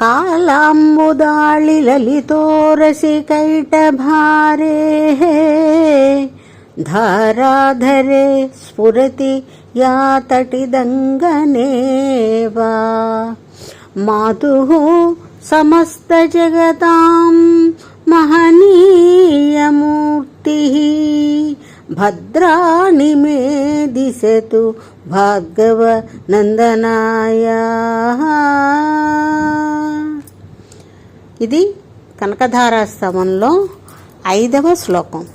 కాళాంబుదాళి లలితోరసి కైటభారే ధారాధరే స్ఫురతి yeah తటిదంగనేవా మాతుः సమస్తజగతాం మహనీయమూర్తిः. భద్రాణి మే దిశతు భార్గవ నందనాయ ఇది కనకధారాస్తవంలో ఐదవ శ్లోకం.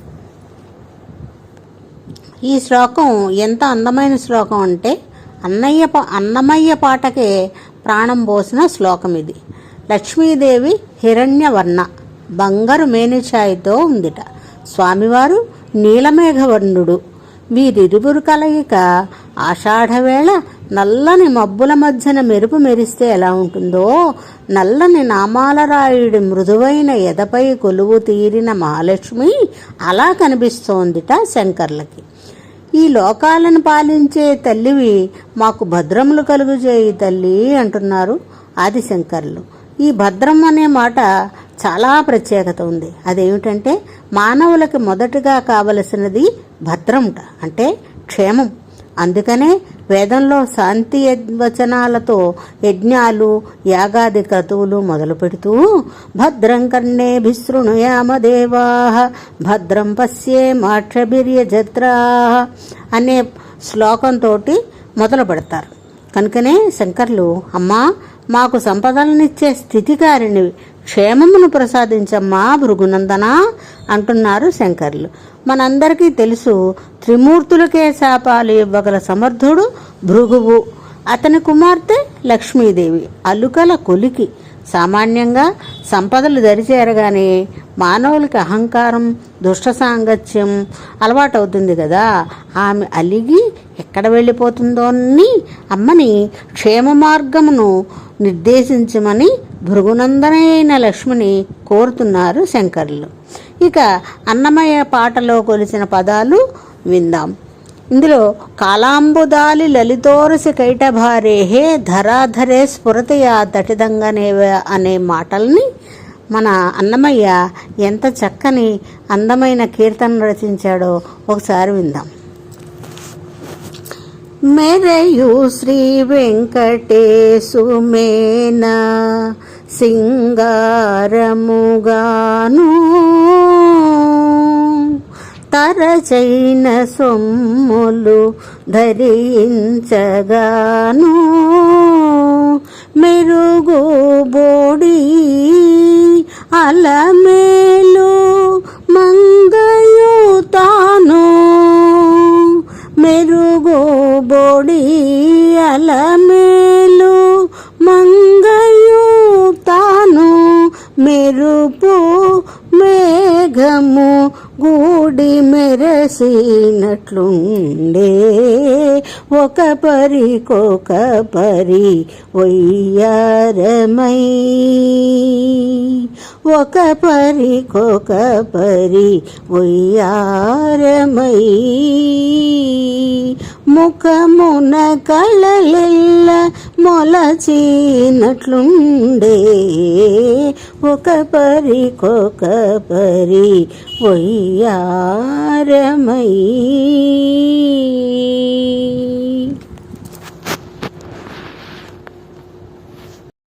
ఈ శ్లోకం ఎంత అందమైన శ్లోకం అంటే అన్నయ్య పా అన్నమయ్య పాటకే ప్రాణం పోసిన శ్లోకం ఇది. లక్ష్మీదేవి హిరణ్యవర్ణ బంగారు మేనిఛాయితో ఉందిట. స్వామివారు నీలమేఘవర్ణుడు. వీరిరువురు కలయిక ఆషాఢవేళ నల్లని మబ్బుల మధ్యన మెరుపు మెరిస్తే ఎలా ఉంటుందో నల్లని నామాలరాయుడి మృదువైన ఎదపై కొలువు తీరిన మహాలక్ష్మి అలా కనిపిస్తోందిట శంకర్లకి. ఈ లోకాలను పాలించే తల్లివి మాకు భద్రములు కలుగు చేయి తల్లి అంటున్నారు ఆదిశంకర్లు ఈ భద్రం అనే మాట చాలా ప్రత్యేకత ఉంది. అదేమిటంటే మానవులకి మొదటగా కావలసినది భద్రంట అంటే క్షేమం. అందుకనే వేదంలో శాంతి వచనాలతో యజ్ఞాలు యాగాది క్రతువులు మొదలు పెడుతూ భద్రం కన్నే భిశృణుయామదేవా భద్రం పశ్యే మాక్షభిర్యజత్రా అనే శ్లోకంతో మొదలు పెడతారు కనుకనే శంకర్లు అమ్మా మాకు సంపదలనిచ్చే స్థితికారిని క్షేమమును ప్రసాదించమ్మా భృగునందన అంటున్నారు శంకర్లు. మనందరికీ తెలుసు త్రిమూర్తులకే శాపాలు ఇవ్వగల సమర్థుడు భృగువు. అతని కుమార్తె లక్ష్మీదేవి. అలుకల కొలికి. సామాన్యంగా సంపదలు దరిచేరగానే మానవులకి అహంకారం దుష్ట సాంగత్యం అలవాటవుతుంది కదా ఆమె అలిగి ఎక్కడ వెళ్ళిపోతుందో అని అమ్మని క్షేమ మార్గమును నిర్దేశించమని భృగునందనైన లక్ష్మిని కోరుతున్నారు శంకర్లు. ఇక అన్నమయ్య పాటలో కొలిచిన పదాలు విందాం. ఇందులో కాలాంబుదాలి లలితోరసి కైటభారేహే ధరాధరే స్ఫురతయా తటిదంగనేవ అనే మాటల్ని మన అన్నమయ్య ఎంత చక్కని అందమైన కీర్తన రచించాడో ఒకసారి విందాం. మెరయు శ్రీ వెంకటేశు మేన సింగారముగాను తరచైన సొమ్ములు ధరించగాను. మెరుగు బోడి అలమేలు మంగయు తాను మెరుగు బోడి అలమేలు మంగయు తాను మెరుపు మేఘము గూడి మెరసినట్లుండే. ఒక పరికొక పరి ఒయ్యారమై. ఒక పరికొక పరి ఒయ్యారమై. ముఖమున కళలెల్ల మొలచినట్లుండే. ఒక పరికొక పరి ఒయ్యారమై